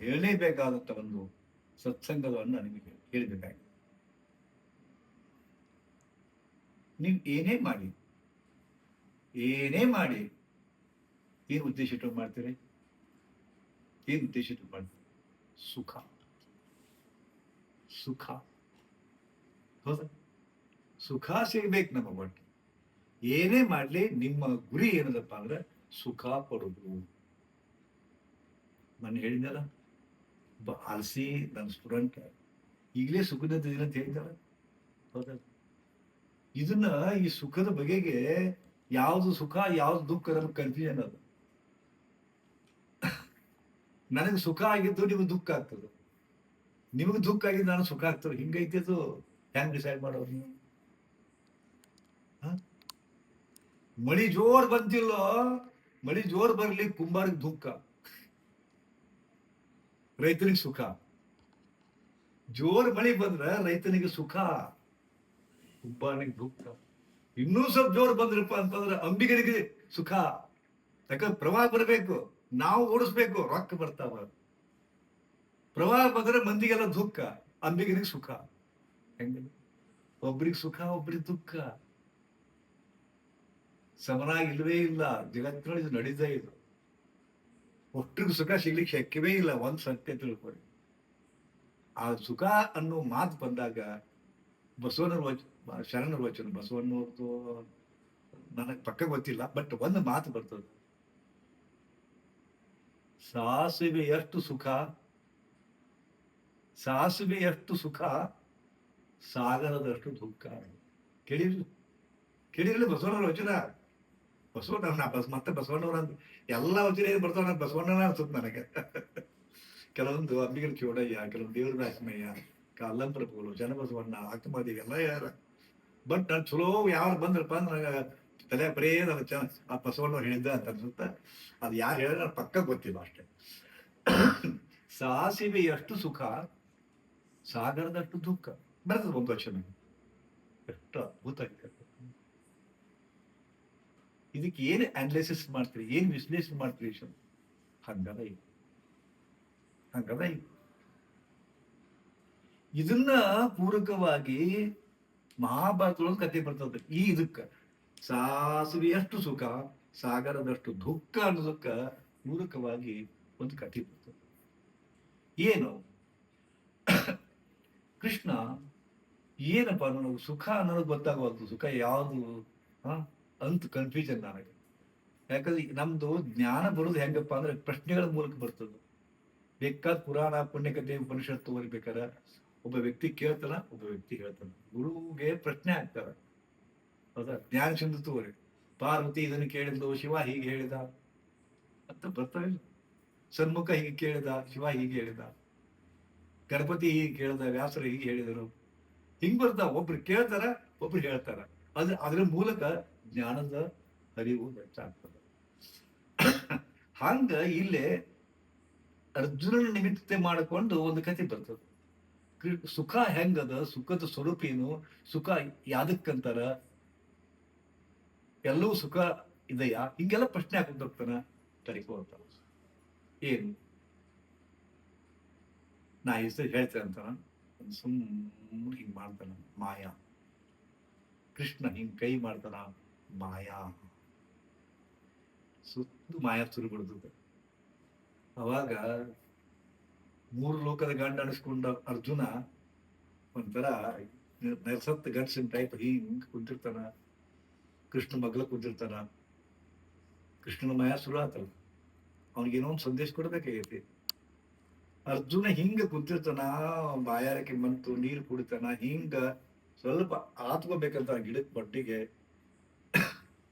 ಹೇಳಲೇಬೇಕಾದಂತ ಒಂದು ಸತ್ಸಂಗವನ್ನು ನಿಮಗೆ ಹೇಳಬೇಕಾಗಿದೆ. ನೀವು ಏನೇ ಮಾಡಿ ಏನೇ ಮಾಡಿ ಏನು ಉದ್ದೇಶ ಇಟ್ಟು ಮಾಡ್ತೀರಿ? ಏನು ಉದ್ದೇಶ ಇಟ್ಟು ಮಾಡ್ತೀರಿ? ಸುಖ. ಸುಖ. ಹೌದಾ? ಸುಖ ಸಿಗ್ಬೇಕು ನಮ್ಮ ಒಟ್ಟು. ಏನೇ ಮಾಡ್ಲಿ ನಿಮ್ಮ ಗುರಿ ಏನದಪ್ಪ ಅಂದ್ರೆ ಸುಖ ಪಡೋದು ನಾನು ಹೇಳಿದ್ನಲ್ಲ ಒಬ್ಬ ನನ್ನ ಸ್ಟೂಡೆಂಟ್. ಈಗಲೇ ಸುಖದ ದಿನ ಅಂತ ಹೇಳ್ತಾರೆ ಹೌದಾ? ಇದನ್ನ ಈ ಸುಖದ ಬಗೆಗೆ ಯಾವ್ದು ಸುಖ, ಯಾವ್ದು ದುಃಖ ಅನ್ನೋದು ಕನ್ಫ್ಯೂಷನ್ ಅದು ನನಗೆ ಸುಖ ಆಗಿದ್ದು ನಿಮಗೆ ದುಃಖ ಆಗ್ತದೆ. ನಿಮಗೆ ದುಃಖ ಆಗಿದ್ದು ನಾನು ಸುಖ ಆಗ್ತದೆ. ಹಿಂಗೈತೆ ಅದು. ಹೆಂಗ್ ಡಿಸೈಡ್ ಮಾಡೋರು ನೀವು? ಮಳಿ ಜೋರ್ ಬಂತಿಲ್ಲೋ, ಮಳಿ ಜೋರ್ ಬರ್ಲಿ, ಕುಂಬಾರಿಗೆ ದುಃಖ. ರೈತನಿಗೆ ಸುಖ. ಜೋರ್ ಮಳಿ ಬಂದ್ರ ರೈತನಿಗೆ ಸುಖ. ಹುಬ್ಬಾನಿಗೆ ದುಃಖ. ಇನ್ನೂ ಸ್ವಲ್ಪ ಜೋರ್ ಬಂದ್ರಪ್ಪ ಅಂತಂದ್ರೆ ಅಂಬಿಗರಿಗೆ ಸುಖ. ಯಾಕಂದ್ರೆ ಪ್ರವಾಹ ಬರಬೇಕು, ನಾವು ಓಡಿಸ್ಬೇಕು, ರೊಕ್ಕ ಬರ್ತಾವ ಪ್ರವಾಹ ಬಂದ್ರೆ ಮಂದಿಗೆಲ್ಲ ದುಃಖ, ಅಂಬಿಗರಿಗೆ ಸುಖ. ಹೆಂಗ? ಒಬ್ರಿಗೆ ಸುಖ, ಒಬ್ರಿಗೆ ದುಃಖ. ಸಮನಾಗಿ ಇಲ್ವೇ ಇಲ್ಲ. ಜಗತ್ತಿನೊಳಗೆ ನಡೀತಾ ಇದು. ಒಟ್ಟಿಗೆ ಸುಖ ಸಿಗ್ಲಿಕ್ಕೆ ಶಕ್ಯವೇ ಇಲ್ಲ, ಒಂದು ಸತ್ಯ ತಿಳ್ಕೊಳ್ಳಿ. ಆ ಸುಖ ಅನ್ನೋ ಮಾತು ಬಂದಾಗ ಬಸವಣ್ಣರ ವಚ, ಶರಣರ ವಚನ ಬಸವಣ್ಣವ್ರದ್ದು ನನಗೆ ಪಕ್ಕ ಗೊತ್ತಿಲ್ಲ, ಬಟ್ ಒಂದು ಮಾತು ಬರ್ತದೆ. ಸಾಸಿವೆ ಎಷ್ಟು ಸುಖ ಸಾಸಿವೆ ಎಷ್ಟು ಸುಖ, ಸಾಗರದಷ್ಟು ದುಃಖ. ಕೇಳಿರ್ಲಿ ಕೇಳಿರ್ಲಿ ಬಸವನ ವಚನ? ಬಸವಣ್ಣ ನಾ ಬಸ್, ಮತ್ತೆ ಬಸವಣ್ಣವ್ರ ಎಲ್ಲ ವಚನ ಏನ್ ಬರ್ತಾವ ಬಸವಣ್ಣನ ಅನ್ಸುತ್ತೆ ನನಗೆ. ಕೆಲವೊಂದು ಅಂಬಿಗರ ಚೋಡಯ್ಯ, ಕೆಲವೊಂದು ದೇವ್ರ ದಾಸಮಯ್ಯ ಕಲ್ಲಂ ಪ್ರಭುಗಳು ಜನಬಸವಣ್ಣ, ಆತ್ಮಾದೇವಿ, ಎಲ್ಲ ಯಾರ. ಬಟ್ ನಾನು ಚಲೋ ಯಾರು ಬಂದ್ರಪ್ಪ ನನಗೆ ತಲೆ ಬರೇ ನನ್ನ ಚ ಆ ಬಸವಣ್ಣವ್ರು ಹೇಳಿದ್ದ ಅಂತ ಅನ್ಸುತ್ತೆ. ಅದು ಯಾರು ಹೇಳಿದ್ರೆ ಪಕ್ಕ ಗೊತ್ತಿಲ್ಲ ಅಷ್ಟೇ. ಸಾಸಿವೆ ಎಷ್ಟು ಸುಖ, ಸಾಗರದಷ್ಟು ದುಃಖ. ಬರ್ತದೆ ಒಂದು ವಚನ. ಎಷ್ಟು ಅದ್ಭುತ ಆಗಿದೆ ಇದಕ್ಕೆ ಏನು ಅನಾಲಿಸಿಸ್ ಮಾಡ್ತೀರಿ? ಏನು ವಿಶ್ಲೇಷಣೆ ಮಾಡ್ತೀರಿ? ಹಂಗದ ಇದು. ಹಂಗದ ಇದು. ಇದನ್ನ ಪೂರಕವಾಗಿ ಮಹಾಭಾರತದೊಳಗೆ ಕತೆ ಬರ್ತದೆ ಈ ಇದಕ್ಕ ಸಾಸಿವೆ ಎಷ್ಟು ಸುಖ ಸಾಗರದಷ್ಟು ದುಃಖ ಅನ್ನೋದಕ್ಕ ಪೂರಕವಾಗಿ ಒಂದು ಕಥೆ ಬರ್ತದೆ ಏನು? ಕೃಷ್ಣ ಏನಪ್ಪ ನನಗೆ ಸುಖ ಅನ್ನೋದು ಗೊತ್ತಾಗವಲ್ದು. ಸುಖ ಯಾವುದು? ಹ? ಅಂತ ಕನ್ಫ್ಯೂಷನ್ ನನಗೆ. ಯಾಕಂದ್ರೆ ನಮ್ದು ಜ್ಞಾನ ಬರೋದು ಹೆಂಗಪ್ಪ ಅಂದ್ರೆ ಪ್ರಶ್ನೆಗಳ ಮೂಲಕ ಬರ್ತದೆ. ಬೇಕಾದ ಪುರಾಣ, ಪುಣ್ಯಕಥೆ ಉಪನಿಷತ್ತು ಓದ್ಬೇಕಾರೆ ಒಬ್ಬ ವ್ಯಕ್ತಿ ಕೇಳ್ತಾನ, ಒಬ್ಬ ವ್ಯಕ್ತಿ ಹೇಳ್ತಾನ. ಗುರುಗೆ ಪ್ರಶ್ನೆ ಆಗ್ತಾರ. ಹೌದಾ ಜ್ಞಾನ ಸಿಂಧುತ್ವರಿ ಪಾರ್ವತಿ ಇದನ್ನು ಕೇಳಿದ್ಲು, ಶಿವ ಹೀಗೆ ಹೇಳಿದ. ಅಂತ ಬರ್ತಾವೆ ಸನ್ಮುಖ ಹೀಗೆ ಕೇಳಿದ, ಶಿವ ಹೀಗೆ ಹೇಳಿದ. ಗಣಪತಿ ಹೀಗೆ ಕೇಳಿದ, ವ್ಯಾಸರು ಹೀಗೆ ಹೇಳಿದರು. ಹಿಂಗ್ ಬರ್ತಾವ. ಒಬ್ರು ಕೇಳ್ತಾರ, ಒಬ್ರು ಹೇಳ್ತಾರ. ಅದ್ರ ಅದ್ರ ಮೂಲಕ ಜ್ಞಾನದ ಅರಿವು ಹೆಚ್ಚಾಗ್ತದೆ ಹಂಗ ಇಲ್ಲೇ ಅರ್ಜುನನ ನಿಮಿತ್ತ ಮಾಡಿಕೊಂಡು ಒಂದು ಕತೆ ಬರ್ತದೆ. ಸುಖ ಹೆಂಗದ, ಸುಖದ ಸ್ವರೂಪ ಏನು, ಸುಖ ಯಾದಕ್ಕಂತಾರ, ಎಲ್ಲವೂ ಸುಖ ಇದೆಯಾ? ಹಿಂಗೆಲ್ಲ ಪ್ರಶ್ನೆ ಹಾಕೊಂಡ್ ಹೋಗ್ತಾನ ಅಂತ. ಏನು? ನಾ ಹೆಸರು ಹೇಳ್ತೇನೆ ಅಂತಾನ ಸುಮ್ಮನೆ ಹಿಂಗ್ ಮಾಡ್ತಾನ ಮಾಯಾ. ಕೃಷ್ಣ ಹಿಂಗ್ ಕೈ ಮಾಡ್ತಾನ. ಮಾಯಾ. ಸುತ್ತು ಮಾಯಾ ಸುರು ಅವಾಗ ಮೂರು ಲೋಕದ ಗಂಡ ಅನಿಸ್ಕೊಂಡ ಅರ್ಜುನ ಒಂಥರ ನೆರಸತ್ ಗಂಡಸಿನ ಟೈಪ್ ಹಿಂಗ್ ಕುಂತಿರ್ತಾನ. ಕೃಷ್ಣ ಮಗ್ಲ ಕುಂತಿರ್ತಾನ. ಕೃಷ್ಣನ ಮಾಯಾ ಶುರು ಆತಲ್ಲ. ಅವನಿಗೇನೋ ಒಂದು ಸಂದೇಶ ಕೊಡ್ಬೇಕಾಗೈತಿ. ಅರ್ಜುನ ಹಿಂಗ ಕುಂತಿರ್ತಾನ ಬಾಯಾರಿಕೆ ಮಂತು, ನೀರು ಕುಡಿತಾನ, ಹಿಂಗ ಸ್ವಲ್ಪ ಆತ್ಕೋಬೇಕಂತ ಗಿಡದ ಬಡ್ಡಿಗೆ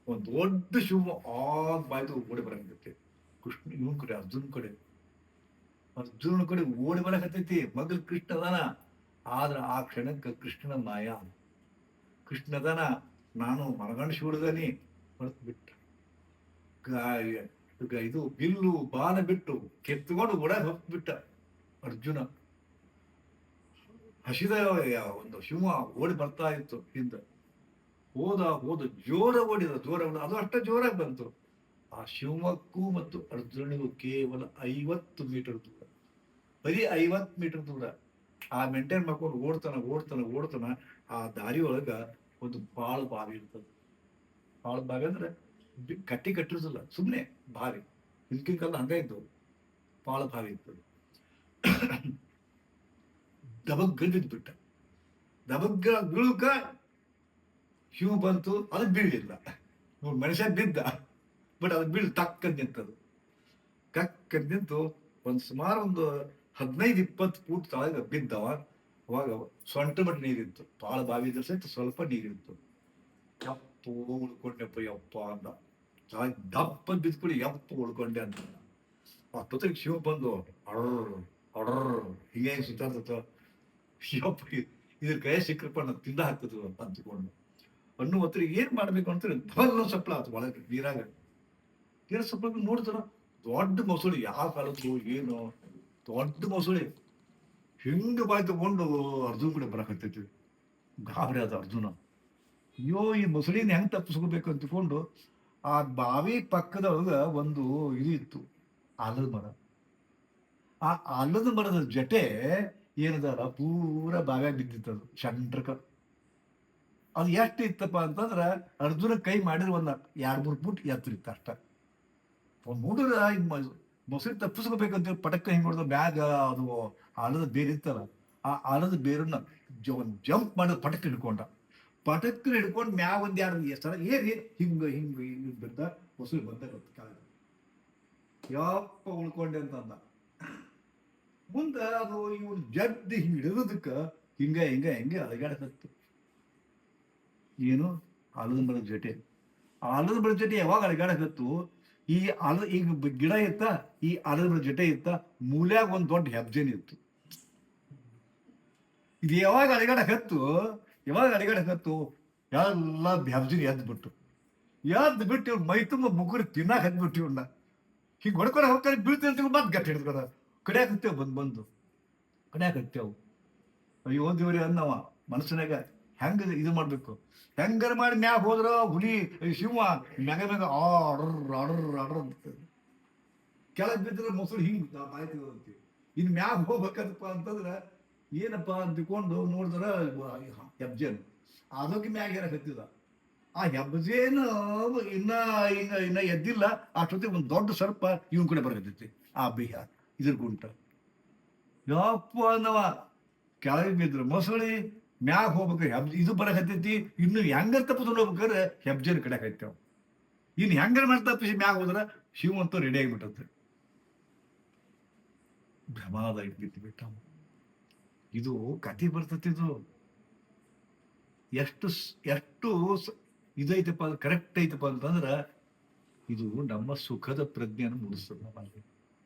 ಒಂದ್ ದೊಡ್ಡ ಶಿವ ಆಗ ಬಾಯ್ದು ಓಡಿ ಬರಂಗತ್ತೆ ಕೃಷ್ಣ ಇವನ್ ಕಡೆ, ಅರ್ಜುನ್ ಕಡೆ. ಅರ್ಜುನ ಕಡೆ ಓಡಿ ಬರಕತ್ತೈತಿ. ಮಗಲ್ ಕೃಷ್ಣ ಅದಾನ. ಆದ್ರ ಆ ಕ್ಷಣಕ್ಕೆ ಕೃಷ್ಣನ ಮಾಯ ಕೃಷ್ಣದನ ನಾನು ಮರಗಣ ಶಿವಡ್ದಾನಿ ಹೊರತು ಬಿಟ್ಟ. ಇದು ಬಿಲ್ಲು ಬಾಣ ಬಿಟ್ಟು ಕೆತ್ತುಕೊಂಡು ಓಡ ಬಿಟ್ಟ ಅರ್ಜುನ. ಹಸಿದ ಒಂದು ಶಿವ ಓಡಿ ಬರ್ತಾ ಇತ್ತು ಹಿಂದೆ. ಹೋದ ಹೋದ ಜೋರ ಓಡಿದ ದೂರವನ್ನು ಅದು ಅಷ್ಟ ಜೋರಾಗಿ ಬಂತು. ಆ ಶಿವಮೊಗ್ಗಕ್ಕೂ ಮತ್ತು ಅರ್ಜುನಿಗೂ ಕೇವಲ ಐವತ್ತು ಮೀಟರ್ ದೂರ. ಬರೀ ಐವತ್ತು ಮೀಟರ್ ದೂರ. ಆ ಮೇಂಟೈನ್ ಮಾಡ್ಕೊಂಡು ಓಡ್ತಾನ ಓಡ್ತಾನ ಓಡ್ತಾನ, ಆ ದಾರಿ ಒಳಗ ಒಂದು ಬಾಳು ಬಾವಿ ಇರ್ತದೆ. ಬಾಳು ಬಾವಿ ಅಂದ್ರೆ ಕಟ್ಟಿ ಕಟ್ಟಿರ್ಸಲ್ಲ ಸುಮ್ಮನೆ ಬಾವಿ. ಹಿಂದಿನ ಕಾಲ ಹಂಗ ಇದ್ದವು. ಬಾಳ ಬಾವಿ ಇರ್ತದೆ ದಬಗ್ಗ ಬಿಟ್ಟ ದಬಗ್ಗ ಬೀಳುಕ ಶಿವ ಬಂತು ಅದಕ್ಕೆ ಬೀಳಿಲ್ಲ. ನೋಡಿ ಮನುಷ್ಯ ಬಿದ್ದ ಬಟ್ ಅದಕ್ಕೆ ಬೀಳ್ ತಕ್ಕದ್ ನಿಂತದು ತಕ್ಕದ್ ನಿಂತು ಒಂದು ಸುಮಾರು ಒಂದು ಹದಿನೈದು, ಇಪ್ಪತ್ತು ಫೂಟ್ ತಳಗ ಬಿದ್ದವ. ಅವಾಗ ಸೊಂಟ ಮಟ್ಟ ನೀರಿತ್ತು. ಬಾಳ ಬಾವಿ ಸಹಿತ ಸ್ವಲ್ಪ ನೀರಿತ್ತು. ಎಪ್ಪು ಉಳ್ಕೊಂಡೆಪ್ಪ ಯಪ್ಪ ಅಂದ. ದಪ್ಪ ಬಿದ್ದುಕೊಳ್ಳಿ ಯಪ್ಪ ಉಳ್ಕೊಂಡೆ ಅಂತ. ಅಷ್ಟೊತ್ತಿಗೆ ಶಿವ ಬಂದು ಅಡ್ರ ಅಡ್ರ ಹಿಂಗೆ ಸುತ್ತ ಶಿವಪ್ಪ ಇದ್- ಇದ್ರ ಕೈ ಸಿಕ್ಕರಪ್ಪ ನಾನು ತಿಂದ ಹಾಕ್ತದ ಅಂತ ಅಂದ್ಕೊಂಡು ಅನ್ನೋ ಹೊತ್ತಿಗೆ ಏನ್ ಮಾಡ್ಬೇಕು ಅಂತ ಧವಲ್ಲ ಸಪ್ಪಳ ಆತು ಒಳಗೆ, ನೀರಾಗ. ನೀರ ಸಪ್ಪಳ ನೋಡ್ತಾರ? ದೊಡ್ಡ ಮೊಸಳಿ, ಯಾವ ಕಾಲದ್ದು ಏನು? ದೊಡ್ಡ ಮೊಸಳಿ. ಹಿಂಗ ಬಾಯ್ ತಗೊಂಡು ಅರ್ಜುನ್ ಕೂಡ ಬರಕತ್ತೈತಿ. ಗಾಬರಿ ಆದ ಅರ್ಜುನ. ಅಯ್ಯೋ, ಈ ಮೊಸಳಿನ ಹೆಂಗ್ ತಪ್ಪಿಸ್ಕೋಬೇಕು ಅಂತಕೊಂಡು ಆ ಬಾವಿ ಪಕ್ಕದೊಳಗ ಒಂದು ಇದು ಇತ್ತು, ಆಲದ ಮರ. ಆ ಆಲದ ಮರದ ಜೊತೆ ಏನದಲ್ಲ ಪೂರ ಬಾವ್ಯಾಗ ಬಿದ್ದಿತ್ತದು ಚಂಡ್ರಕ ಅದು ಎಷ್ಟು ಇತ್ತಪ್ಪ ಅಂತಂದ್ರೆ ಅರ್ಜುನ ಕೈ ಮಾಡಿದ್ರೆ ಒಂದು ಎರಡು, ಮೂರು ಫುಟ್ ಎತ್ತರ ಇತ್ತು ಅಷ್ಟ. ಹುಡುಗ ಮೊಸರು ತಪ್ಪಿಸ್ಕೋಬೇಕಂತ ಪಟಕ್ಕ ಹಿಂಗ್ ಹೊಡೆದ ಮ್ಯಾಗ ಅದು ಆಲದ ಬೇರೆ ಆ ಆಲದ ಬೇರನ್ನ ಜಂಪ್ ಮಾಡಿದ ಪಟಕ್ ಹಿಡ್ಕೊಂಡ. ಪಟಕ್ ಹಿಡ್ಕೊಂಡು ಮ್ಯಾಗ ಒಂದ್ ಎರಡು ಸಲ ಏರಿ ಹಿಂಗ ಹಿಂಗ ಹಿಂಗ ಬಿದ್ದ, ಮೊಸರು ಬಂದ ಯಪ್ಪ ಉಳ್ಕೊಂಡೆ ಅಂತಂದ. ಮುಂದೆ ಅದು ಇವ್ನು ಜಡ್ ಹಿಂಗ್ ಹಿಡಿದಕ್ಕ ಹಿಂಗ ಹಿಂಗ, ಹಿಂಗೆ ಏನು? ಆಲದ ಮರದ ಜೊತೆ. ಆಲದ ಮರದ ಜೊತೆ ಯಾವಾಗ ಅಲಗಾಡಕತ್ತು ಈ ಆಲ ಈಗ ಗಿಡ ಇತ್ತ, ಈ ಆಲದ ಮರದ ಜೊತೆ ಇತ್ತ, ಮೂಲ್ಯಾಗ ಒಂದು ದೊಡ್ಡ ಹೆಬ್ಜೆನ್ ಇತ್ತು. ಇದು ಯಾವಾಗ ಅಲಗಾಡಕತ್ತು ಯಾವಾಗ ಅಲಗಾಡಕತ್ತು ಎಲ್ಲ ಹೆಬ್ಜಿನ ಎದ್ದು ಬಿಟ್ಟು ಎದ್ದು ಬಿಟ್ಟು ಇವ್ರು ಮೈ ತುಂಬ ಮುಗುರು ತಿನ್ನಾಕ ಹತ್ಬಿಟ್ಟು ಇವ್ನ ಹಿಂಗೆ ಹೊಡ್ಕೊಂಡು ಹೋಗ್ತಾರೆ, ಬೀಳ್ತೀನಿ ಮತ್ತೆ ಗಟ್ಟಿ ಹಿಡ್ಕೊಡ ಕಡಿಯಾಕ ಹತ್ತೇವ್ ಬಂದು ಬಂದು. ಕಡಿಯಾಕ ಹತ್ತೇವು ಅಯ್ಯೋ ದೇವ್ರಿ ಅನ್ನವ ಮನಸ್ಸಿನಾಗ ಹೆಂಗ ಇದು ಮಾಡ್ಬೇಕು? ಹೆಂಗಾರ ಮಾಡಿ ಮ್ಯಾಗ ಹೋದ್ರ ಹುಲಿ ಸಿಂಹ ಶಿವ ಮ್ಯಾಗ ಮ್ಯಾಗ ಆಡ್ರ ಆಡ್ರ ಆರ್ಡರ್ ಅಂತ ಕೆಳಗೆ ಬಿದ್ದರೆ ಮೊಸರು ಹಿಂಗ್ ಆಯ್ತು ಇನ್ನು ಮ್ಯಾಗ ಹೋಗ್ಬೇಕಂತಪ್ಪ ಅಂತಂದ್ರೆ ಏನಪ್ಪ ಅಂತಿಕೊಂಡು ನೋಡಿದ್ರ ಹೆಬ್ಜನ್ ಅದಕ್ಕೆ ಮ್ಯಾಗ ಏನ ಹತ್ತಿದ ಆ ಹೆಬ್ಜೇನು ಇನ್ನ ಇನ್ನ ಇನ್ನ ಎದ್ದಿಲ್ಲ. ಅಷ್ಟೊತ್ತಿಗೆ ಒಂದು ದೊಡ್ಡ ಸರ್ಪ ಇವನ್ ಕಡೆ ಬರಕತ್ತೈತಿ ಆ ಬಿಹ ಇದ್ರ ಗುಂಟ. ಯಪ್ಪ ಅನ್ನವ ಕೆಳಗೆ ಬಿದ್ರು ಮೊಸಳಿ ಮ್ಯಾಗ ಹೋಗ್ಬೇಕು ಹೆಬ್ ಇದು ಬರಕತ್ತೈತಿ ಇನ್ನು ಹೆಂಗಾರ ತಪ್ಪಿಸ್ಕೊಂಡು ಹೋಗ್ಬೇಕಾದ್ರೆ ಹೆಬ್ಜರ್ ಕಡೆ ಹಾಕೈತೇವ್. ಇನ್ನು ಹೆಂಗಾರ ಮಾಡಿ ತಪ್ಪಿಸಿ ಮ್ಯಾಗ ಹೋದ್ರ ಶಿವಂತೂ ರೆಡಿ ಆಗಿಬಿಟ್ಟತ್ತೆ ಭ್ರಮಾದ ಇಟ್ಬಿಟ್ಟು ಬಿಟ್ಟ ಇದು ಕತೆ ಬರ್ತೈತಿ ಇದು. ಎಷ್ಟು ಎಷ್ಟು ಇದೈತಪ್ಪ ಕರೆಕ್ಟ್ ಐತಪ್ಪ ಅಂತಂದ್ರೆ, ಇದು ನಮ್ಮ ಸುಖದ ಪ್ರಜ್ಞೆಯನ್ನು ಮೂಡಿಸ್ತದೆ ನಮ್ಮಲ್ಲಿ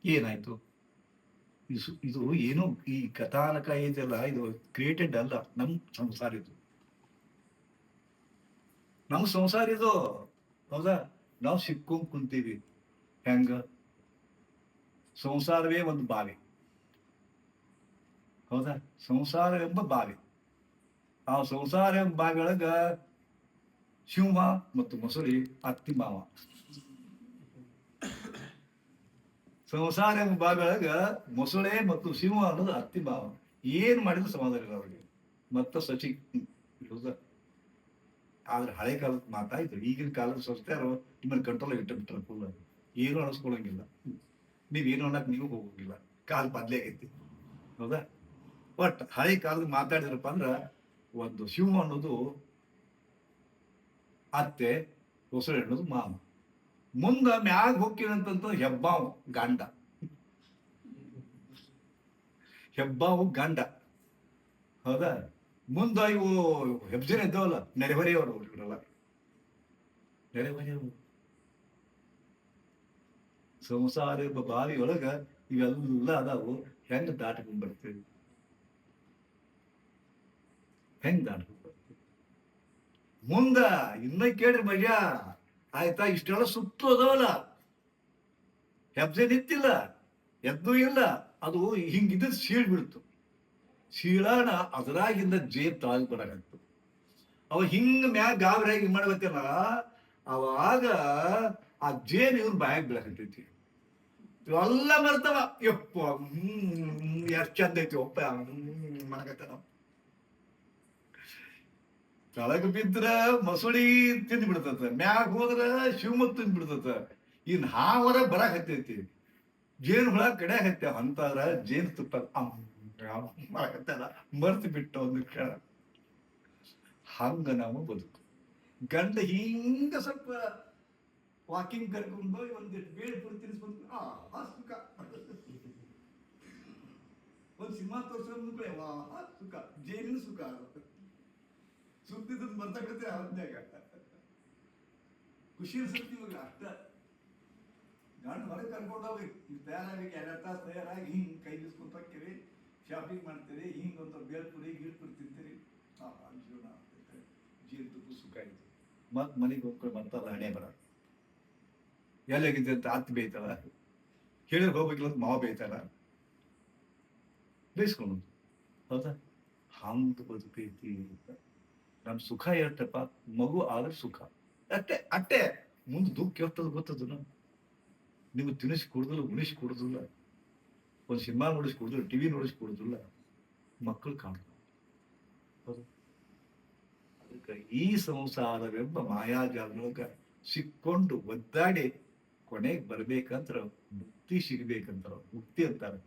ಏನಾಯ್ತು? ಇದು ಏನು ಈ ಕಥಾನಕ ಇದೆಲ್ಲ ಇದು ಕ್ರಿಯೇಟೆಡ್ ಅಲ್ಲ, ನಮ್ ಸಂಸಾರ ಇದು ನಮ್ ಸಂಸಾರ ಇದು ಹೌದಾ? ನಾವು ಸಿಕ್ಕೊಂಡ್ ಕುಂತೀವಿ. ಹೆಂಗ? ಸಂಸಾರವೇ ಒಂದು ಬಾವಿ. ಹೌದಾ? ಸಂಸಾರ ಎಂಬ ಬಾವಿ. ಆ ಸಂಸಾರ ಎಂಬ ಬಾವಿ ಒಳಗ ಮತ್ತು ಮೊಸರಿ ಅತ್ತಿ ಮಾವ. ಸಂಸಾರ ಎಂಬ ಬಾವಿ ಮೊಸಳೆ ಮತ್ತು ಸಿಂಹ ಅನ್ನೋದು ಅತ್ತಿ ಭಾವ. ಏನ್ ಮಾಡಿದ್ರು ಸಮಾಧಾನ ಇಲ್ಲ ಅವ್ರಿಗೆ. ಮತ್ತ ಸಚಿ ಆದ್ರೆ ಹಳೆ ಕಾಲದ ಮಾತಾಯ್ತು ಈಗಿನ ಕಾಲದ ಸಂಸ್ಥೆಯವರು ನಿಮ್ಮನ್ನು ಕಂಟ್ರೋಲ್ ಇಟ್ಟು ಫುಲ್ ಏನು ಅನಿಸ್ಕೊಳಂಗಿಲ್ಲ. ನೀವೇನು ಅನ್ನಕ್ ನೀವು ಹೋಗಂಗಿಲ್ಲ. ಕಾಲ್ ಬದ್ಲೇ ಆಗೈತಿ. ಹೌದಾ? ಬಟ್ ಹಳೆ ಕಾಲದ ಮಾತಾಡಿದ್ರಪ್ಪ ಅಂದ್ರ ಒಂದು ಸಿಂಹ ಅನ್ನೋದು ಅತ್ತೆ ಹೊಸಳೆ ಅನ್ನೋದು ಮಾವ. ಮುಂದ ಮ್ಯಾಗ ಹೋಗ್ತೀನಂತಂತ ಹೆಬ್ಬಾವು ಗಂಡ. ಹೆಬ್ಬಾವು ಗಂಡ. ಹೌದಾ? ಮುಂದ ಇವು ಹೆಬ್ಜನ ಇದ್ದವಲ್ಲ, ನೆರೆಹೊರೆಯವರು ಇವರೆಲ್ಲ. ನೆರೆಹೊರೆಯವರು. ಸಂಸಾರ ಬಾವಿ ಒಳಗ ಇವೆಲ್ಲ ಅದಾವು, ಹೆಂಗ್ ದಾಟ್ಕೊಂಡ್ ಬರ್ತೀವಿ? ಹೆಂಗ್ ದಾಟ್ಕೊಂಡ್ ಬರ್ತೇವೆ? ಮುಂದ ಇನ್ನ ಕೇಳ್ರಿ ಮಜಾ ಆಯ್ತಾ, ಇಷ್ಟೆಲ್ಲ ಸುತ್ತು ಅದಾವಲ್ಲ ಹೆಬ್ಜೆ ನಿಂತಿಲ್ಲ, ಎದ್ದು ಇಲ್ಲ. ಅದು ಹಿಂಗಿದ್ದು ಸೀಳ್ ಬಿಡ್ತು. ಸೀಳಾಣ ಅದರಾಗಿಂದ ಜೇಬ್ ತಾಗಿ ಬರಾಕತ್ತು. ಅವ ಹಿಂಗ ಮ್ಯಾಗ ಗಾಬರಿಯಾಗಿ ಹಿಂಗ್ ಮಾಡಕತ್ತಿಲ್ಲ ಅವಾಗ ಆ ಜೇನ್ ಇವ್ರ ಬಾಯಾಗ ಬೀಳಕತ್ತೈತಿ. ಇವೆಲ್ಲ ಬರ್ತಾವ ಯಪ್ಪ, ಹ್ಮ್ ಎಷ್ಟ್ ಚಂದ ಐತಿ ಒಪ್ಪ ಮಾಡಕತ್ತಾನ. ಕೆಳಗ ಬಿದ್ರ ಮಸುಳಿ ತಿಂದ್ ಬಿಡ್ತತ ಮ್ಯಾಗ ಹೋದ್ರ ಶಿವಮೊಗ್ಗ ತಿಂದ್ ಬಿಡ್ತತ ಇನ್ ಹಾವರ ಬರ ಹತ್ತೈತಿ. ಜೇನು ಹುಳ ಕಡೆ ಹತ್ತ, ಅಂತಾರ ಜೇನು ತುಪ್ಪ. ಮರ್ತಿ ಮರ್ತು ಬಿಟ್ಟು ಒಂದು ಕೇಳ ಹಂಗ ನಾವು ಬದುಕು. ಗಂಡ ಹಿಂಗ ಸ್ವಲ್ಪ ವಾಕಿಂಗ್ ಕರ್ಕೊಂಡು ಒಂದಿಷ್ಟು ಬೇಳೆ ಪುರಿ ತಿನ್ಸ್ಕೊಂಡು ಆ ಒಂದ್ ಸಿಂಹ ತೋರ್ಸೋದು ಸುಖ ವಾ ಸುಖ. ಜೇನಿನ ಸುಖ ಸುದ್ದಿದ್ದು ಬರ್ತಕ್ಕಂತೆ ಅವತ್ನ್ಯಾಗ ಖುಷಿ ಅನ್ಸುತ್ತೆ ಇವಾಗ ಅಷ್ಟ. ಗಂಡು ಹೊರಗೆ ಕರ್ಕೊಂಡು ಹೋಗಿ ಈಗ ತಯಾರಾಗಬೇಕು ಎರಡು ತಾಸು ತಯಾರಾಗಿ ಹಿಂಗೆ ಕೈ ಬಿಸ್ಕೊಂಡು ಹೋಗ್ತೀರಿ ಶಾಪಿಂಗ್ ಮಾಡ್ತೀರಿ, ಹಿಂಗೆ ಒಂದು ಬೇಲ್ಪುರಿ ಗೀಳ್ಪುರಿ ತಿಂತೀರಿ. ಪಾಪ ಜೀವನ ಆಗ್ತೈತೆ. ಜೀವನ ತುಪ್ಪ ಸುಖ ಆಯ್ತು. ಮತ್ ಮನೆಗೆ ಹೋಗ್ಕೊಂಡು ಬರ್ತಾರ ಹಣೆ ಬರ ಎಲ್ಲಾಗಿದೆ ಆತ್ ಬೇಯ್ತಾಳ ಹೇಳಿದ್ರೆ ಹೋಗ್ಬೇಕಿಲ್ಲ ಅಂತ ಮಾವ ಬೇಯ್ತಾಳ ಬೇಯಿಸ್ಕೊಂಡು ಹೌದಾ? ಹಂಗೆ ಬದುಕೈತಿ ಅಂತ. ನಮ್ ಸುಖ ಇರುತ್ತಪ್ಪ, ಮಗು ಆದ್ರೆ ಸುಖ. ಅಟ್ಟೆ ಅಟ್ಟೆ ಮುಂದೆ ದುಃಖ ಇರ್ತದ ಗೊತ್ತದ ನಿಮ್ಗೆ? ತಿನ್ನಿಸಿ ಕೊಡುದಿಲ್ಲ, ಉಣಿಸಿ ಕೊಡುದಿಲ್ಲ, ಒಂದು ಸಿನಿಮಾ ನೋಡಿಸಿ ಕೊಡುದಿಲ್ಲ ಟಿವಿ ನೋಡಿಸಿ ಕೊಡುದಿಲ್ಲ ಮಕ್ಕಳು ಕಾಣ್ತಾರೆ. ಅದಕ್ಕೆ ಈ ಸಂಸಾರವೆಂಬ ಮಾಯಾಜಾಲದೊಳಗ ಸಿಕ್ಕೊಂಡು ಒದ್ದಾಡಿ ಕೊನೆಗೆ ಬರ್ಬೇಕಂದ್ರ ಮುಕ್ತಿ ಸಿಗ್ಬೇಕಂತಾರ ಮುಕ್ತಿ ಅಂತಾರೆ.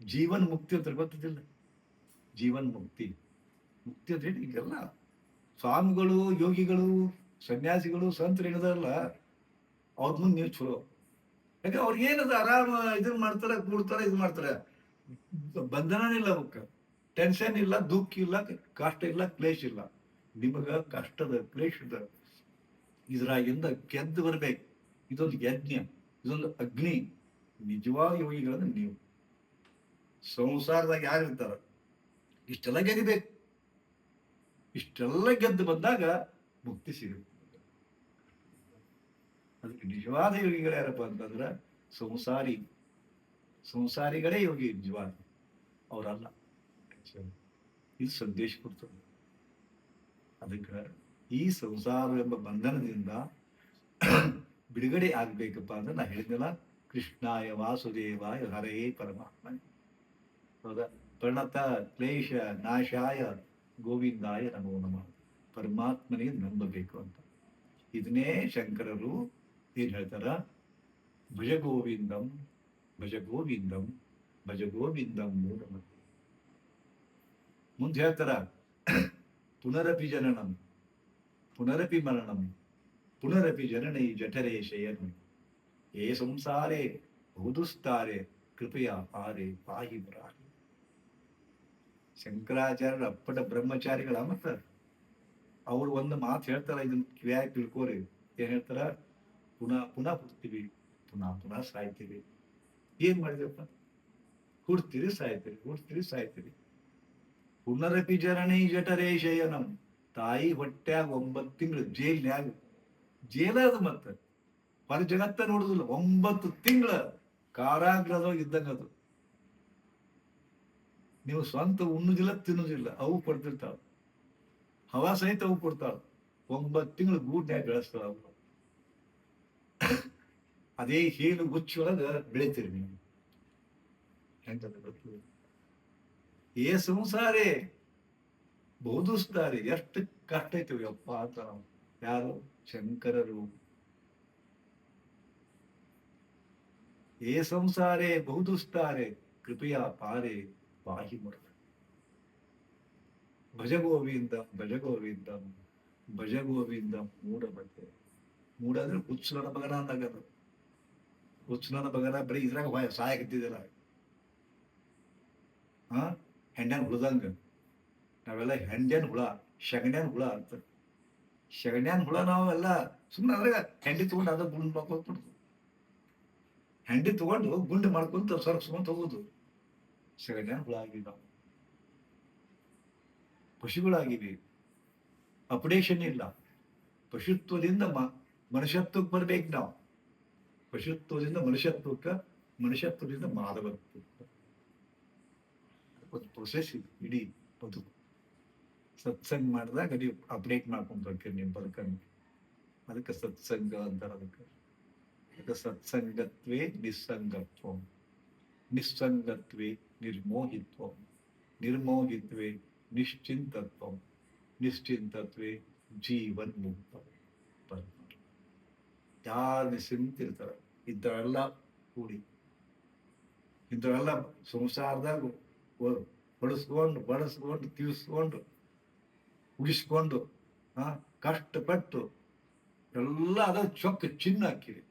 ಜೀವನ್ ಮುಕ್ತಿ ಅಂತ ಗೊತ್ತದಿಲ್ಲ. ಜೀವನ್ ಮುಕ್ತಿ. ಮುಕ್ತಿ ಅಂತ ಹೇಳಿ ಈಗೆಲ್ಲ ಸ್ವಾಮಿಗಳು, ಯೋಗಿಗಳು, ಸನ್ಯಾಸಿಗಳು, ಸಂತರು ಏನದಲ್ಲ ಅವ್ರ ಮುಂದೆ ನೀವು ಚಲೋ. ಯಾಕೆ ಅವ್ರಿಗೆ ಏನದ ಆರಾಮ ಇದನ್ನ ಮಾಡ್ತಾರೆ, ಕೂಡ್ತಾರೆ, ಇದು ಮಾಡ್ತಾರೆ? ಬಂಧನ ಇಲ್ಲ ಅವಕ್ಕ ಟೆನ್ಷನ್ ಇಲ್ಲ, ದುಃಖ ಇಲ್ಲ, ಕಷ್ಟ ಇಲ್ಲ ಕ್ಲೇಶ ಇಲ್ಲ. ನಿಮಗ ಕಷ್ಟದ, ಕ್ಲೇಶದ. ಇದ್ರಾಗಿಂದ ಗೆದ್ದು ಬರ್ಬೇಕು. ಇದೊಂದು ಯಜ್ಞ, ಇದೊಂದು ಅಗ್ನಿ. ನಿಜವಾದ ಯೋಗಿಗಳಂದ್ರೆ ನೀವು. ಸಂಸಾರದಾಗ ಯಾರು ಇರ್ತಾರ ಇಷ್ಟೆಲ್ಲ ಗೆದಿಬೇಕು. ಇಷ್ಟೆಲ್ಲ ಗೆದ್ದು ಬಂದಾಗ ಮುಕ್ತಿ ಸಿಗುತ್ತೆ. ಅದಕ್ಕೆ ನಿಜವಾದ ಯೋಗಿಗಳು ಯಾರಪ್ಪ ಅಂತಂದ್ರ ಸಂಸಾರಿ. ಸಂಸಾರಿಗಳೇ ಯೋಗಿ ನಿಜವಾದ. ಅವರಲ್ಲ. ಇದು ಸಂದೇಶ ಕೊಡ್ತದೆ ಅದಕ್ಕೆ ಈ ಸಂಸಾರ ಎಂಬ ಬಂಧನದಿಂದ ಬಿಡುಗಡೆ ಆಗ್ಬೇಕಪ್ಪ ಅಂದ್ರೆ ನಾ ಹೇಳಿದ್ನಲ್ಲ, ಕೃಷ್ಣಾಯ ವಾಸುದೇವಾಯ ಹರೇ ಪರಮಾತ್ಮ ಹೌದಾ? ಪ್ರಣತ, ಕ್ಲೇಶ, ನಾಶಾಯ ಗೋವಿಂದಾಯ ನಮೋ ನಮಃ. ಪರಮಾತ್ಮನಿಗೆ ನಂಬಬೇಕು ಅಂತ. ಇದನ್ನೇ ಶಂಕರರು ಏನ್ ಹೇಳ್ತಾರ? ಭಜ ಗೋವಿಂದಂ ಭಜ ಗೋವಿಂದಂ ಭಜ ಗೋವಿಂದಂ ಮೂಢಮತಿ ಮುಂದೆ ಹೇಳ್ತಾರ, ಪುನರಪಿ ಜನನಂ, ಪುನರಪಿ ಮರಣಂ, ಪುನರಪಿ ಜನನೈ ಜಠರೇ ಶಯನ್. ಏ ಸಂಸಾರೇ ಓದುಸ್ತಾರೆ ಕೃಪೆಯ ಪಾರೆ ಪಾಯಿ ಮುರಾರಿ ಶಂಕರಾಚಾರ್ಯರ ಅಪ್ಪಟ ಬ್ರಹ್ಮಚಾರಿಗಳ ಮತ್ತ ಅವ್ರು ಒಂದು ಮಾತು ಹೇಳ್ತಾರ ಇದನ್ನ ಕಿವಿಯಾಗಿ ತಿಳ್ಕೋರಿ. ಏನ್ ಹೇಳ್ತಾರ? ಪುನಃ ಪುನಃ ಹುಡ್ತೀವಿ, ಪುನಃ ಪುನಃ ಸಾಯ್ತೀವಿ. ಏನ್ ಮಾಡಿದೆಪ್ಪ ಹುಡ್ತೀರಿ, ಸಾಯ್ತೀರಿ ಹುಡ್ತೀರಿ, ಸಾಯ್ತೀರಿ. ಪುನರಪಿ ಜರಣಿ ಜಠರೇ ಶಯನಂ. ತಾಯಿ ಹೊಟ್ಟ್ಯಾಗ ಒಂಬತ್ತು ತಿಂಗಳು, ಜೈಲ್ನ್ಯಾಗ. ಜೈಲ ಅದು ಮತ್ತ. ಹೊರ ಜಗತ್ತ ನೋಡುದಿಲ್ಲ, ಒಂಬತ್ತು ತಿಂಗಳ ಕಾರಾಗೃಹದೊಳಗೆ ಇದ್ದಂಗ ಅದು ನೀವು ಸ್ವಂತ ಉಣ್ಣುದಿಲ್ಲ, ತಿನ್ನುದಿಲ್ಲ, ಅವು ಕೊಡ್ತಿರ್ತಾವ. ಹವಾ ಸಹಿತ ಅವು ಕೊಡ್ತಾವ. ಒಂಬತ್ತು ತಿಂಗಳು ಗೂಡ್ನ್ಯಾಗ ಬೆಳೆಸ್ತಾವ ಅವು ಅದೇ ಹೇಲು ಗುಚ್ಚೊಳಗ ಬೆಳಿತೀರಿ ನೀವು. ಹೆಂಗದ ಏ ಸಂಸಾರೆ ಬೋಧಿಸ್ತಾರೆ ಎಷ್ಟು ಕಷ್ಟ ಐತಿ ಅಪ್ಪ ಅಂತ ಯಾರು? ಶಂಕರರು. ಏ ಸಂಸಾರೇ, ಬಹುದುಸ್ತಾರೆ, ಕೃಪೆಯ ಪಾರೆ. ಪಾಹಿ ಮುರ ಭಜ ಭಜಗೋವಿಂದ ಭಜ ಮೂಡ ಭಜ ಮೂಡ ಅಂದ್ರೆ ಹುಚ್ಚನ ಮಗನ ಅಂದಾಗದು ಹುಚ್ಚನ ಮಗನ ಬರೀ ಇದ್ರಾಗ ಭಯ ಸಾಯಕತ್ತಿದಿಲ್ಲ ಹಾ ಹೆಂಡ್ಯಾನ್ ಹುಳದಂಗ. ನಾವೆಲ್ಲ ಹೆಂಡ್ಯಾನ್ ಹುಳ, ಶಗಣ್ಯಾನ್ ಹುಳ ಅಂತ. ಶಗಣ್ಯಾನ್ ಹುಳ ನಾವೆಲ್ಲ ಸುಮ್ಮನೆ ಅಂದ್ರೆ ಹೆಂಡಿ ತಗೊಂಡು ಅದ ಗುಂಡು ಮಾಡ್ಕೊಂಡು ಬಿಡ್ತು ಹೆಂಡಿ ತಗೊಂಡು ಗುಂಡು ಮಾಡ್ಕೊಂತ ಸರಸ್ಕೊಂತ ಹೋಗುದು. ನಾವು ಪಶುಗಳಾಗಿವಿ ಅಪ್ಡೇಷನ್ ಇಲ್ಲ. ಪಶುತ್ವದಿಂದ ಮನುಷ್ಯತ್ವಕ್ಕೆ ಬರ್ಬೇಕು ನಾವು. ಪಶುತ್ವದಿಂದ ಮನುಷ್ಯತ್ವಕ್ಕೆ, ಮನುಷ್ಯತ್ವದಿಂದ ಮಾನವತ್ವಕ್ಕೆ. ಒಂದು ಪ್ರೊಸೆಸ್ ಇದೆ, ಇಡೀ ಬದುಕು ಸತ್ಸಂಗ ಮಾಡಿದಾಗ ನೀವು ಅಪ್ಡೇಟ್ ಮಾಡ್ಕೊಂಡು ಬರ್ತೀರಿ ನೀವು ಬದುಕನ್ನು. ಅದಕ್ಕೆ ಸತ್ಸಂಗ ಅಂತಾರೆ ಅದಕ್ಕೆ. ಅದಕ್ಕೆ ಸತ್ಸಂಗತ್ವೇ ನಿಸ್ಸಂಗತ್ವ. ನಿಸ್ಸಂಗತ್ವೇ ನಿರ್ಮೋಹಿತ್ವ. ನಿರ್ಮೋಹಿತ್ವೇ ನಿಶ್ಚಿಂತತ್ವ. ನಿಶ್ಚಿಂತತ್ವೇ ಜೀವನ್ ಮುಕ್ತ ಯಾರು ನಿಶ್ಚಿಂತಿರ್ತಾರೆ ಇಂಥವೆಲ್ಲ ಕೂಡಿ. ಇಂಥವೆಲ್ಲ ಸಂಸಾರದಾಗ ಬಳಸ್ಕೊಂಡು ಬಳಸ್ಕೊಂಡು ಬಡಿಸ್ಕೊಂಡು ತೀರಿಸ್ಕೊಂಡು ಉಗಿಸ್ಕೊಂಡು ಕಷ್ಟಪಟ್ಟು ಎಲ್ಲ ಅದ ಚೊಕ್ಕ ಚಿನ್ನ ಹಾಕಿರಿ.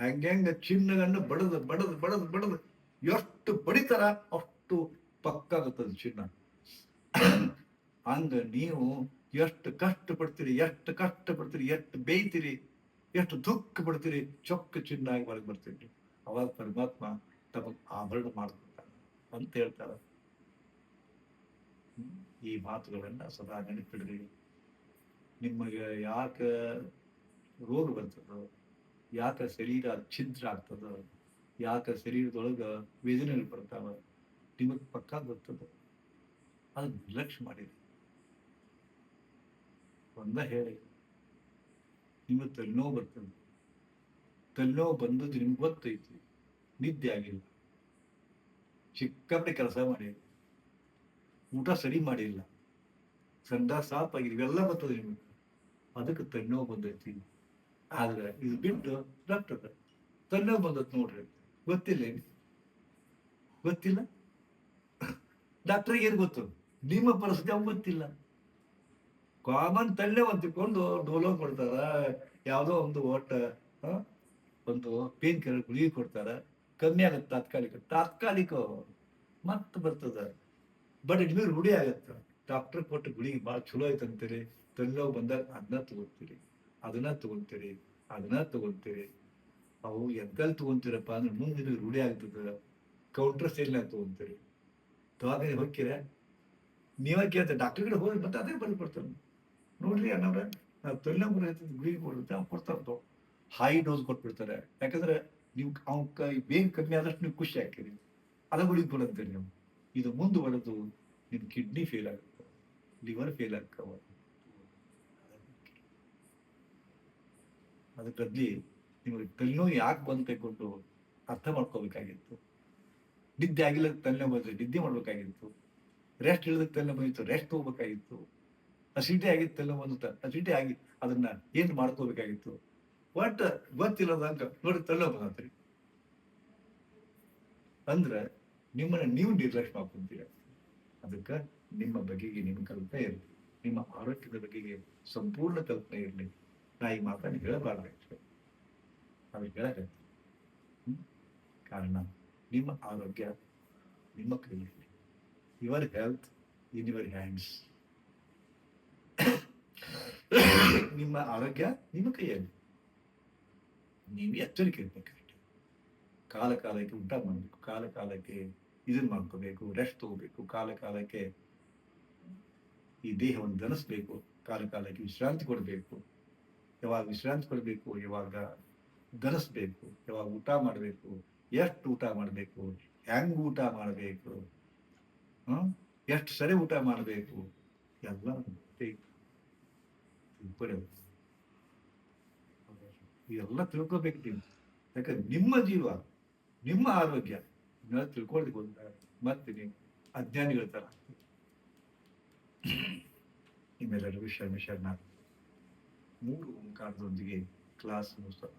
ಹಂಗೆ ಚಿನ್ನಗನ್ನು ಬಡದು ಬಡದು ಬಡದು ಬಡದು ಎಷ್ಟು ಬಡಿತಾರ ಅಷ್ಟು ಪಕ್ಕಾಗುತ್ತದೆ ಚಿನ್ನ. ಹಂಗ ನೀವು ಎಷ್ಟು ಕಷ್ಟ ಪಡ್ತೀರಿ ಎಷ್ಟು ಕಷ್ಟ ಪಡ್ತೀರಿ ಎಷ್ಟು ಬೇಯ್ತೀರಿ ಎಷ್ಟು ದುಃಖ ಪಡ್ತೀರಿ, ಚೊಕ್ಕ ಚಿನ್ನ ಆಗಿ ಹೊರಗೆ ಬರ್ತೀರಿ ಅವಾಗ ಪರಮಾತ್ಮ ತಮಗೆ ಆಭರಣ ಮಾಡ್ತಾರೆ ಅಂತ ಹೇಳ್ತಾರ. ಈ ಮಾತುಗಳನ್ನ ಸದಾ ನೆನಪಿಡ್ರಿ. ನಿಮಗೆ ಯಾಕ ರೋಗ ಬರ್ತದೋ, ಯಾಕ ಶರೀರ ಛಿದ್ರ ಆಗ್ತದ ಯಾಕ ಶರೀರದೊಳಗ ವೇದನೆಗಳು ಬರ್ತಾವ ನಿಮಗೆ ಪಕ್ಕ ಗೊತ್ತದ. ಅದು ನಿರ್ಲಕ್ಷ್ಯ ಮಾಡಿರಿ. ಒಂದ ಹೇಳಿ, ನಿಮಗೆ ತಲೆನೋವು ಬರ್ತದೆ. ತಲೆನೋವು ಬಂದದ್ದು ನಿಮ್ಗೆ ಗೊತ್ತೈತಿ, ನಿದ್ದೆ ಆಗಿಲ್ಲ. ಸಿಕ್ಕಾಪಟ್ಟೆ ಕೆಲಸ ಮಾಡಿರಿ ಊಟ ಸರಿ ಮಾಡಿಲ್ಲ. ಸಂದ ಸಾಪ್ ಆಗಿದೆ ಇವೆಲ್ಲ ಬರ್ತದೆ ನಿಮಗೆ. ಅದಕ್ಕೆ ತಲೆನೋವು ಬಂದೈತಿ. ಆದ್ರೆ ಇದು ಬಿಟ್ಟು ಡಾಕ್ಟರ್ ತಲೆನೋವು ಬಂದತ್ ನೋಡ್ರಿ. ಗೊತ್ತಿಲ್ಲ ಗೊತ್ತಿಲ್ಲ? ಡಾಕ್ಟರ್ಗೆ ಏನು ಗೊತ್ತು? ನಿಮ್ಮ ಪರಿಸ್ಥಿತಿ ಅವ್ನು ಗೊತ್ತಿಲ್ಲ. ಕಾಮನ್ ತಳ್ಳೆ ಹೊಂದಿಕೊಂಡು ಡೋಲೋ ಕೊಡ್ತಾರ. ಯಾವುದೋ ಒಂದು ಆ, ಒಂದು ಪೇನ್ ಕಿಲ್ಲರ್ ಗುಳಿಗೆ ಕೊಡ್ತಾರ. ಕಮ್ಮಿ ಆಗುತ್ತೆ ತಾತ್ಕಾಲಿಕ. ತಾತ್ಕಾಲಿಕ ಮತ್ತೆ ಬರ್ತದ. ಬಟ್ ನಿಮಗೆ ರೂಢಿ ಆಗತ್ತ. ಡಾಕ್ಟರ್ ಕೊಟ್ಟ ಗುಳಿಗೆ ಭಾಳ ಚಲೋ ಐತೆ ಅಂತೀರಿ. ತಲೆನೋವು ಬಂದಾಗ ಅದನ್ನ ತಗೊಳ್ತೀರಿ. ಅದನ್ನ ತಗೊಳ್ತೀರಿ. ಅದನ್ನ ತಗೊಂತೀರಿ ಅವು ಎದ್ದಲ್ ತಗೊಂತೀರಪ್ಪ ಅಂದ್ರೆ ಮುಂದೆ ನಿಮಗೆ ರೂಢಿ ಆಗ್ತದೆ. ಕೌಂಟರ್ ಸೇಲ್ನಾಗ ತಗೊಂತೀರಿ. ದವಾಖಾನೆ ಹೋಗ್ತೀರ ನೀವೇ ಕೇಳ್ತಾರೆ ಡಾಕ್ಟರ್ ಕಡೆ ಹೋಗಿ ಮತ್ತೆ ಅದೇ ಬಂದು ಕೊಡ್ತಾರೆ. ನೋಡ್ರಿ ಅಣ್ಣವ್ರೆ ನಾವು ತಲೆನೋವು ಬರ್ತೈತೆ ಗುಳಿಗೆ ಕೊಡುತ್ತೆ ಅವ್ನು ಕೊಡ್ತಾರ ಹೈ ಡೋಸ್ ಕೊಟ್ಬಿಡ್ತಾರೆ. ಯಾಕಂದ್ರೆ ನೀವು ಅವ್ನ ಕೈ ಬೇಗ ಕಮ್ಮಿ ಆದಷ್ಟು ನೀವು ಖುಷಿ ಹಾಕಿರಿ ಅದ ಗುಳಿಗೆ ಕೊಡಂತೀರಿ ನೀವು. ಇದು ಮುಂದುವರೆದು ನಿಮ್ ಕಿಡ್ನಿ ಫೇಲ್ ಆಗುತ್ತೆ. ಲಿವರ್ ಫೇಲ್ ಆಗ್ತಾವ. ಅದಕ್ಕೆ ನಿಮಗೆ ತಲೆನೋವು ಯಾಕೆ ಬಂತ ಕೊಟ್ಟು ಅರ್ಥ ಮಾಡ್ಕೋಬೇಕಾಗಿತ್ತು? ನಿದ್ದೆ ಆಗಿಲ್ಲ ತಲೆ ಬಂದ್ರೆ ನಿದ್ದೆ ಮಾಡ್ಬೇಕಾಗಿತ್ತು. ರೆಸ್ಟ್ ಇಲ್ಲದ ತಲೆ ಬಂದಿತ್ತು ರೆಸ್ಟ್ ಹೋಗ್ಬೇಕಾಗಿತ್ತು ಅಸಿಡಿಟಿ ಆಗಿತ್ತು ತಲೆನೋವು ಬಂದು ಅಸಿಡಿಟಿ ಆಗಿ ಅದನ್ನ ಏನು ಮಾಡ್ಕೋಬೇಕಾಗಿತ್ತು? ಒಟ್ಟ ಗೊತ್ತಿಲ್ಲದಂಗ ನೋಡಿ ತಲೆನೋವು ಬಂದ್ರಿ ಅಂದ್ರೆ ನಿಮ್ಮನ್ನ ನೀವು ನಿರ್ಲಕ್ಷ್ಯ ಮಾಡ್ಕೊಂತೀರ. ಅದಕ್ಕೆ ನಿಮ್ಮ ಬಗೆಗೆ ನಿಮ್ಮ ಕಲ್ಪನೆ ಇರಲಿ. ನಿಮ್ಮ ಆರೋಗ್ಯದ ಬಗೆಗೆ ಸಂಪೂರ್ಣ ಕಲ್ಪನೆ ಇರಲಿ. ನಾ ಈ ಮಾತನ್ನು ಹೇಳಬಾರ್ದು ಹೇಳಬೇಕು ಕಾರಣ, ನಿಮ್ಮ ಆರೋಗ್ಯ, ನಿಮ್ಮ ಕೈಯಲ್ಲಿ your health in your hands ನಿಮ್ಮ ಆರೋಗ್ಯ ನಿಮ್ಮ ಕೈಯಲ್ಲಿ. ನೀವು ಎಚ್ಚರಿಕೆ ಇರ್ಬೇಕು ಕಾಲ ಕಾಲಕ್ಕೆ ಊಟ ಮಾಡಬೇಕು, ಕಾಲ ಕಾಲಕ್ಕೆ ಇದನ್ನ ಮಾಡ್ಕೋಬೇಕು ರೆಸ್ಟ್ ತಗೋಬೇಕು, ಕಾಲ ಕಾಲಕ್ಕೆ ಈ ದೇಹವನ್ನು ಧನಿಸ್ಬೇಕು ಕಾಲ ಕಾಲಕ್ಕೆ ವಿಶ್ರಾಂತಿ ಕೊಡಬೇಕು. ಯಾವಾಗ ವಿಶ್ರಾಂತಿ ಕೊಡಬೇಕು, ಯಾವಾಗ ದಣಿಸ್ಬೇಕು ಯಾವಾಗ ಊಟ ಮಾಡಬೇಕು, ಎಷ್ಟು ಊಟ ಮಾಡಬೇಕು, ಹೆಂಗೆ ಊಟ ಮಾಡಬೇಕು ಎಷ್ಟು ಸರಿ ಊಟ ಮಾಡಬೇಕು, ಎಲ್ಲ ಎಲ್ಲ ತಿಳ್ಕೋಬೇಕು ನೀವು. ಯಾಕಂದ್ರೆ ನಿಮ್ಮ ಜೀವ, ನಿಮ್ಮ ಆರೋಗ್ಯ ಹೋದಾಗ ಮತ್ತೆ ನೀವು ಅಜ್ಞಾನಿಗಳ ತರ. ನಿಮ್ಮೆಲ್ಲರಿಗೂ ಶರ್ಮ ಶರಣ ಮೂರು ಓಂಕಾರದೊಂದಿಗೆ ಕ್ಲಾಸ್ ಮುಗಿಸ್ತಾರೆ